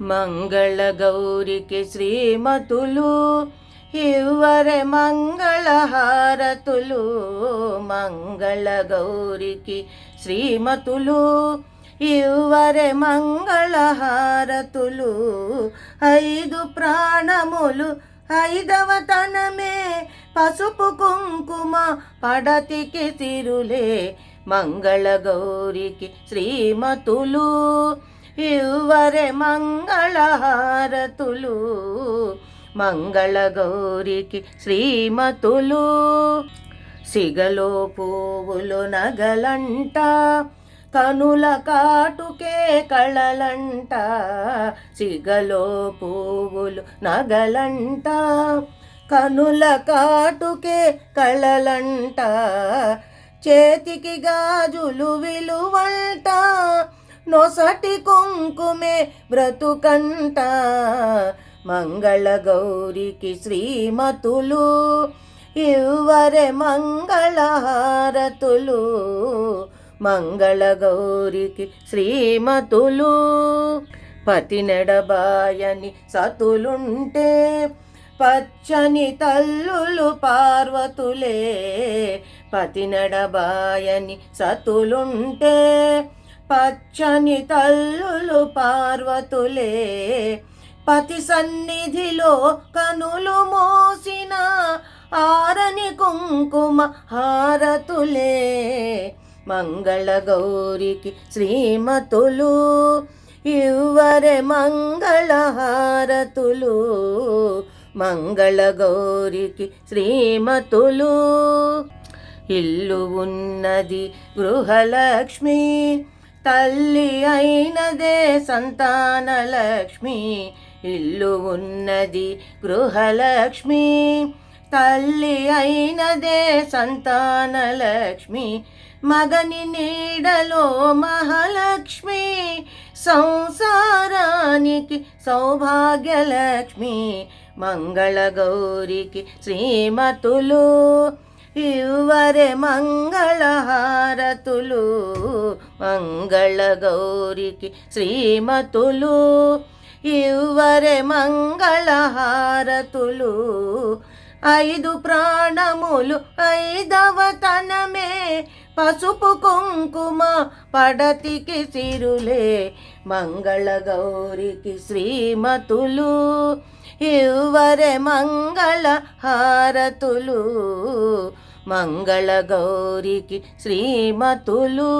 మంగళ గౌరికి శ్రీమతులు ఇవ్వరే మంగళహారతులు. మంగళ గౌరికి శ్రీమతులు ఇవ్వరే మంగళహారతులు. ఐదు ప్రాణములు ఐదవతనమే పసుపు కుంకుమ పడతికి తిరులే. మంగళ గౌరికి శ్రీమతులు ఇవ్వరే మంగళహారతులు మంగళ గౌరికి శ్రీమతులు. సిగలో పువ్వులు నగలంట కనుల కాటుకే కళలంట. సిగలో పువ్వులు నగలంట కనుల కాటుకే కళలంట. చేతికి గాజులు విలువంట నొసటి కుంకుమే బ్రతుకంట మంగళ గౌరికి శ్రీమతులు. ఇవ్వరే మంగళహారతులు మంగళ గౌరికి శ్రీమతులు. పతి నెడబాయని సతులుంటే పచ్చని తల్లులు పార్వతులే పతి నడబాయని సతులుంటే పచ్చని తల్లులు పార్వతులే పతి సన్నిధిలో కనులు మోసిన ఆరని కుంకుమ హారతులే. మంగళ గౌరికి శ్రీమతులు ఇవ్వరే మంగళహారతులు మంగళ గౌరికి శ్రీమతులు ఇల్లు ఉన్నది గృహలక్ష్మి తల్లి అయినదే సంతాన లక్ష్మి. ఇల్లు ఉన్నది గృహలక్ష్మి. తల్లి అయినదే సంతాన లక్ష్మి. మగని నీడలో మహాలక్ష్మి. సంసారానికి సౌభాగ్యలక్ష్మి. మంగళ గౌరికి శ్రీమతులు. ఇవ్వరే మంగళహారతులు మంగళ గౌరికి శ్రీమతులు. ఇవ్వరే మంగళహారతులు ఐదు ప్రాణములు ఐదవతనమే పసుపు కుంకుమ పడతికి సిరులే మంగళ గౌరికి శ్రీమతులు. ఇవ్వరే మంగళ హారతులు మంగళ గౌరికి శ్రీమతులు.